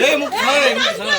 এই মুখ ছাড়া মুখ ছাড়া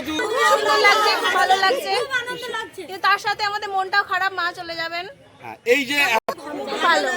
পুত্রবধূ সুন্দর লাগছে খুব ভালো লাগছে। কিন্তু তার সাথে আমাদের মনটাও খারাপ মা চলে যাবেন। হ্যাঁ, এই যে ভালো।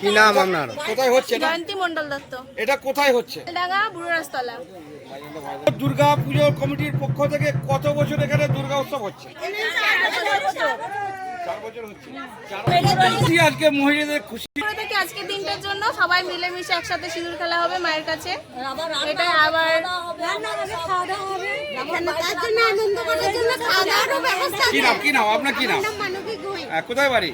কি নাম আপনার? কোথায় হচ্ছে এটা? জয়ন্তী মন্ডল দত্ত। এটা কোথায় হচ্ছে? ডাঙ্গা বুড়ো দুর্গা পুজো কমিটির পক্ষ থেকে কত বছর এখানে দুর্গা উৎসব হচ্ছে? চার বছর। হচ্ছে। আজকে মহিলাদের খুশি? থেকে আজকের দিনটার জন্য সবাই মিলেমিশে একসাথে সিঁদুর খেলা হবে মায়ের কাছে এটা আবার কি নাম কি নাম আপনার কি নাম হ্যাঁ, কোথায় বাড়ি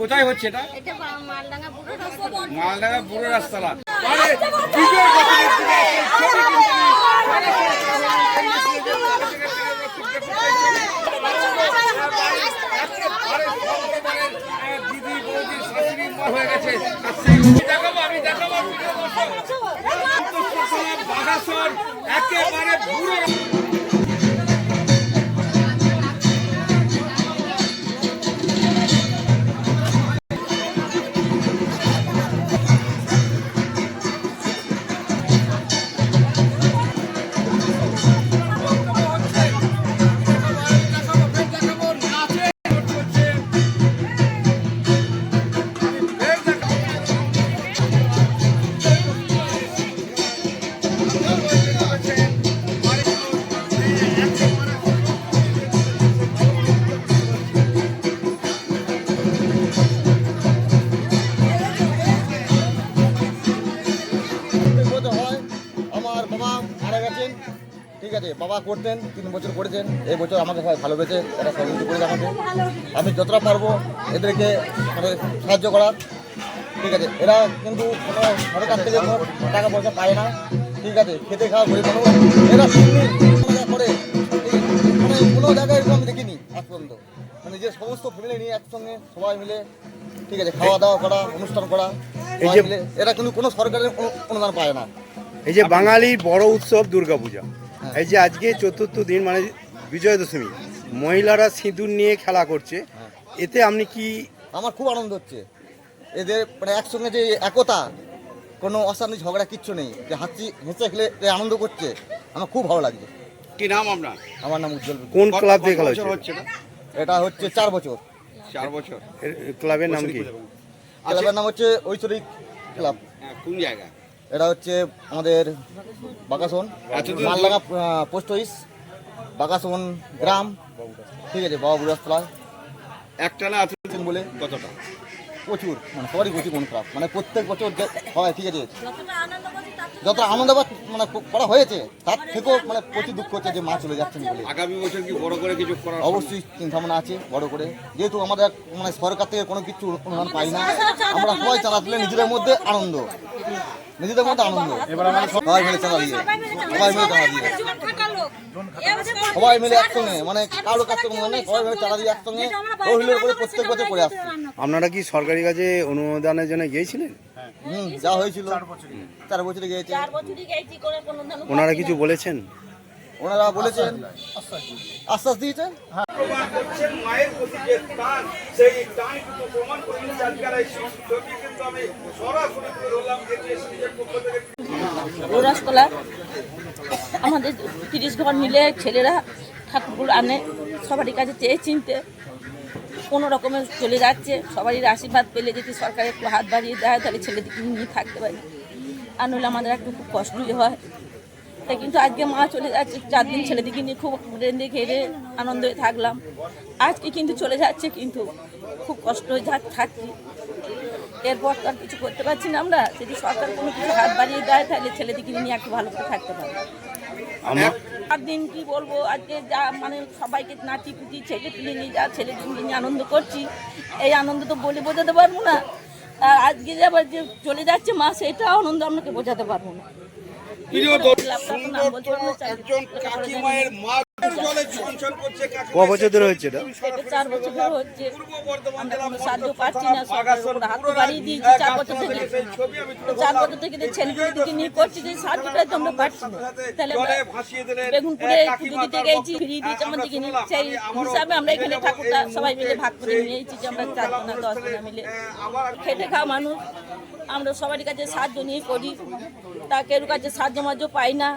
কোথায় হচ্ছে এটা মালদাঙ্গা বুড়ো রাস্তালা আরে, বিজয় দশমীর দিনে ছবি কিন্তু আরে, ভগবানের, আহ, দিদি বৌদি শাশুড়ি মা হয়ে গেছে আর সেই দেখাবো আমি দেখাবো ভিডিও দর্শক। অন্তঃসত্ত্বা, বাঘাসন একেবারে বুড়ো মধ্যে বাবা মারা গেছেন। ঠিক আছে বাবা করতেন তিন বছর করেছেন এই বছর আমাকে সবাই ভালোবেসে এরা সহযোগিতা করে আমাকে। আমি যতটা পারব এদেরকে মানে সাহায্য করার। ঠিক আছে এরা কিন্তু কোনো সরকার থেকে কোনো টাকা পয়সা পায় না। ঠিক আছে খেতে খাওয়া গরিব মানুষ এরা করে। মানে কোনো জায়গায় এরকম আমি দেখিনি আজ পর্যন্ত। মানে যে সমস্ত ফ্যামিলি নিয়ে একসঙ্গে সবাই মিলে ঠিক আছে খাওয়া দাওয়া করা অনুষ্ঠান করা সবাই মিলে এরা কিন্তু কোনো সরকারের কোনো অনুদান পায় না। এই যে বাঙালির বড় উৎসব দুর্গাপূজা। এই যে আজকে চতুর্থ দিন মানে বিজয় দশমী মহিলারা সিঁদুর নিয়ে খেলা করছে। এতে আপনি কি আমার খুব আনন্দ হচ্ছে। এদের মানে একসঙ্গে যে একতা কোনো অশান্তি ঝগড়া কিচ্ছু নেই। যে হাসি হেসে খেলে আনন্দ করছে। আমার খুব ভালো লাগছে। কি নাম আপনার? আমার নাম উজ্জ্বল কোন ক্লাব দিয়ে খেলা হচ্ছে? এটা হচ্ছে চার বছর। চার বছর। ক্লাবের নাম কি? ক্লাবের নাম হচ্ছে ঐশ্বরিক ক্লাব। হ্যাঁ, কোন জায়গা এটা হচ্ছে আমাদের বাগাসন এতদিন- মালডাঙ্গা পোস্ট অফিস বাগাসন গ্রাম ঠিক আছে বাবা বুড়াস্তলা। একটা না আছে বলে কতটা? প্রচুর মানে সবারই প্রচুর মন খারাপ মানে প্রত্যেক বছর হয় ঠিক আছে। যত আনন্দ বা- মানে করা হয়েছে তার থেকেও মানে প্রচুর দুঃখ হচ্ছে যে মা চলে যাচ্ছেন বলে। আগামী বছর কি বড় করে কিছু করার অবশ্যই চিন্তা ভাবনা আছে বড় করে। যেহেতু আমাদের মানে সরকার থেকে কোনো কিছু অনুদান পাই না আমরা সবাই চাঁদা তুলে নিজেদের মধ্যে আনন্দ। নিজেদের মধ্যে আনন্দ। সবাই মিলে চাঁদা দিয়ে। সবাই মিলে চাঁদা দিয়ে। সবাই মিলে একসঙ্গে মানে কারও কাছ থেকে অনুদান সবাই মিলে চাঁদা দিয়ে একসঙ্গে। তহবিলের করে প্রত্যেক বছর করে আসছে। আপনারা কি সরকারি কাজে অনুদানের জন্য গিয়েছিলেন? হুম যা হয়েছিল। চার বছরে গিয়েছে। ওনারা কিছু বলেছেন? ওনারা বলেছেন আশ্বাস দিয়েছে। করছেন মায়ের প্রতি যে টান সেই টান কিন্তু প্রমাণ করে দিচ্ছে আজকের এই ছবি কিন্তু আমি সরাসরি যেটি এসএসএর পক্ষ থেকে আমাদের তিরিশ ঘর মিলে ছেলেরা ঠাকুরগুলো আনে, সবারই কাছে চেয়ে চিনতে। কোনো রকমের চলে যাচ্ছে, সবারই আশীর্বাদ পেলে যদি সরকার একটু হাত বাড়িয়ে দেয়, তাহলে ছেলেদিকে নিয়ে থাকতে পারি? আর নইলে আমাদের একটু খুব কষ্টই হয়। তাই কিন্তু আজকে মা চলে যাচ্ছে চার দিন ছেলেদিকে নিয়ে খুব রেঁধে ঘেরে আনন্দে থাকলাম। আজকে কিন্তু চলে যাচ্ছে কিন্তু খুব কষ্ট হয়ে যা থাকছি। এরপর তো আর কিছু করতে পারছি না আমরা। যদি সরকার কোনো কিছু হাত বাড়িয়ে দেয় তাহলে ছেলেদিকে নিয়ে একটু ভালো করে থাকতে পারব। আমরা আর দিন কি বলব আজকে যা মানে সবাইকে নাচি কুচি ছেলে পিলে নিয়ে যা ছেলে নিয়ে আনন্দ করছি। এই আনন্দ তো বলে বোঝাতে পারব না। আর আজকে যে আবার যে চলে যাচ্ছে মা সেটা আনন্দ আপনাকে বোঝাতে পারব না। না, একজন কাকিমায়ের মা ক বছর ধরে হচ্ছে এটা? এটা? চার বছর ধরে হচ্ছে। আমরা কোনো সাহায্য পাচ্ছি না সরকারের উপর হাত বাড়িয়ে দিয়েছি চার বছর থেকে। চার বছর থেকে যে নিয়ে করছি যে সাহায্যটাই তো আমরা পাচ্ছি না। তাহলে আমরা জলে ভাসিয়ে দিলেন বেগুনপুরে পুজো দিতে গেছি ফিরিয়ে দিয়েছে আমাদেরকে নিয়ে সেই হিসাবে আমরা এখানে ঠাকুরটা সবাই মিলে ভাগ করে নিয়েছি যে আমরা চার দশ জনা মিলে। খেটে খাওয়া মানুষ আমরা সবারই কাছে সাহায্য নিয়ে করি। তা কেউ কাছে সাহায্য মাহায্য পাই না।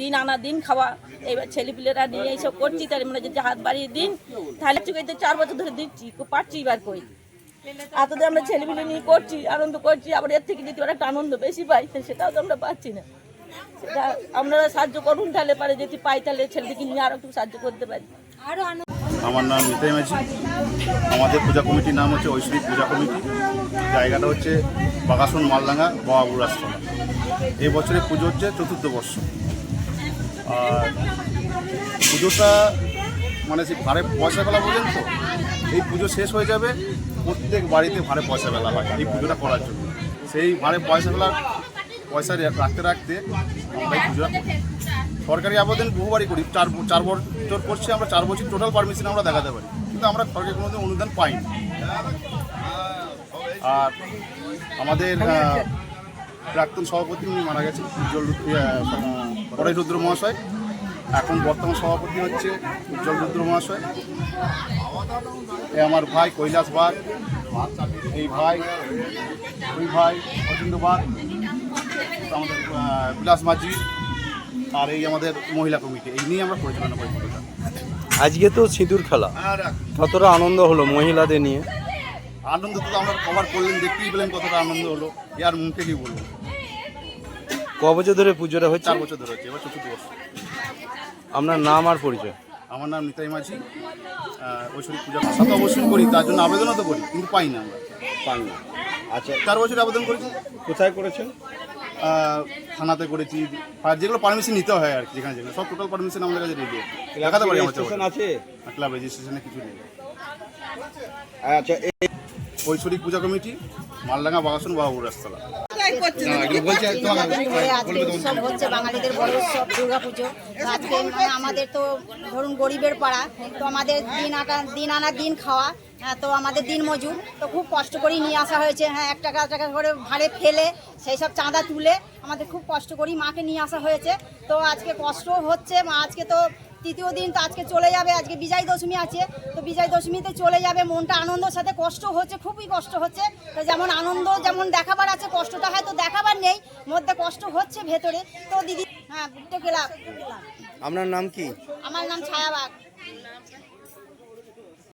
দিন আনা দিন খাওয়া এবার ছেলেপিলেরা নিয়ে এইসব করছি তাহলে আমরা যদি হাত বাড়িয়ে দিন তাহলে চুকাইতে চার বছর ধরে দিচ্ছি পারছি এবার কই। এতদিন আমরা ছেলেপিলে নিয়ে করছি আনন্দ করছি আবার এর থেকে যদি একটা আনন্দ বেশি পাই সেটাও তো আমরা পাচ্ছি না। সেটা আপনারা সাহায্য করুন তাহলে পারে যদি পাই তাহলে ছেলেদেরকে নিয়ে আরও একটু সাহায্য করতে পারি। আমার নাম নিতাই মাঝি। আমাদের পূজা কমিটির নাম হচ্ছে ঐশ্বরিক পূজা কমিটি। জায়গাটা হচ্ছে বাগাসন মালডাঙ্গা বাবাবুর আশ্রম। এই বছরে পুজো হচ্ছে চতুর্থ বর্ষ। আর পুজোটা মানে সেই ভাড়ে পয়সা ফেলা বোঝেন তো, এই পুজো শেষ হয়ে যাবে, প্রত্যেক বাড়িতে ভাড়ে পয়সা ফেলা হয় এই পুজোটা করার জন্য। সেই ভাড়ে পয়সা ফেলার পয়সা রাখতে রাখতে আমরা এই পুজোটা করি সরকারি আবেদন বহুবারই করি, চার চার বছর করছি আমরা, চার বছর টোটাল পারমিশন আমরা দেখাতে পারি, কিন্তু আমরা সরকারি কোনোদিন অনুদান পাইনি। আর আমাদের প্রাক্তন সভাপতি মারা গেছেন, উজ্জ্বল পরেশ রুদ্র মহাশয় এখন বর্তমান সভাপতি হচ্ছে উজ্জ্বল রুদ্র মহাশয় এ আমার ভাই কৈলাস বাগ এই ভাই ওই ভাই অচিন্দ্র বাগ আমাদের বিলাস মাঝি আর এই আমাদের মহিলা কমিটি। এই নিয়ে আমরা পরিচালনা করি। আজকে তো সিঁদুর খেলা। আর কতটা আনন্দ হলো মহিলাদের নিয়ে? আনন্দ তো আমরা কভার করলেন দেখতেই পেলেন কতটা আনন্দ হলো। এ আর মুখে কি বলব? ক বছর ধরে পুজোটা হচ্ছে? চার বছর ধরে হচ্ছে এবার চতুর্থ বছর আপনার নাম আর পরিচয়? আমার নাম নিতাই মাঝি। ঐশ্বরিক পূজা ভাষা তো অবশ্যই করি তার জন্য আবেদনও তো করি কিন্তু পাই না আমরা। পান না। আচ্ছা চার বছর আবেদন করেছি। কোথায় করেছেন? আহ, থানাতে করেছি আর যেগুলো পারমিশন নিতে হয় আর কি যেখানে যেখানে সব টোটাল পারমিশন আমাদের কাছে রেডি দেখাতে পারি আমার স্টেশন আছে? ক্লাব রেজিস্ট্রেশনে কিছু নেই। আচ্ছা এই ঐশ্বরিক পূজা কমিটি মালডাঙ্গা বাগাসন বাবুর রাস্তালা। আজকে উৎসব হচ্ছে বাঙালিদের বড় উৎসব দুর্গা পুজো আজকে মানে আমাদের তো ধরুন গরিবের পাড়া তো আমাদের দিন আটা দিন আনা দিন খাওয়া তো আমাদের দিন মজুর। তো খুব কষ্ট করেই নিয়ে আসা হয়েছে। হ্যাঁ এক টাকা টাকা করে ভাড়ে ফেলে সেই সব চাঁদা তুলে আমাদের খুব কষ্ট করেই মাকে নিয়ে আসা হয়েছে। তো আজকে কষ্ট হচ্ছে মা আজকে তো তৃতীয় দিন তো আজকে চলে যাবে আজকে বিজয় দশমী আছে। তো বিজয় দশমীতে চলে যাবে মনটা আনন্দের সাথে কষ্ট হচ্ছে খুবই কষ্ট হচ্ছে। তো যেমন আনন্দ যেমন দেখাবার আছে কষ্টটা হয়তো দেখাবার নেই মধ্যে কষ্ট হচ্ছে ভেতরে। তো দিদি হ্যাঁ গেলাম। আপনার নাম কি? আমার নাম ছায়াবাগ।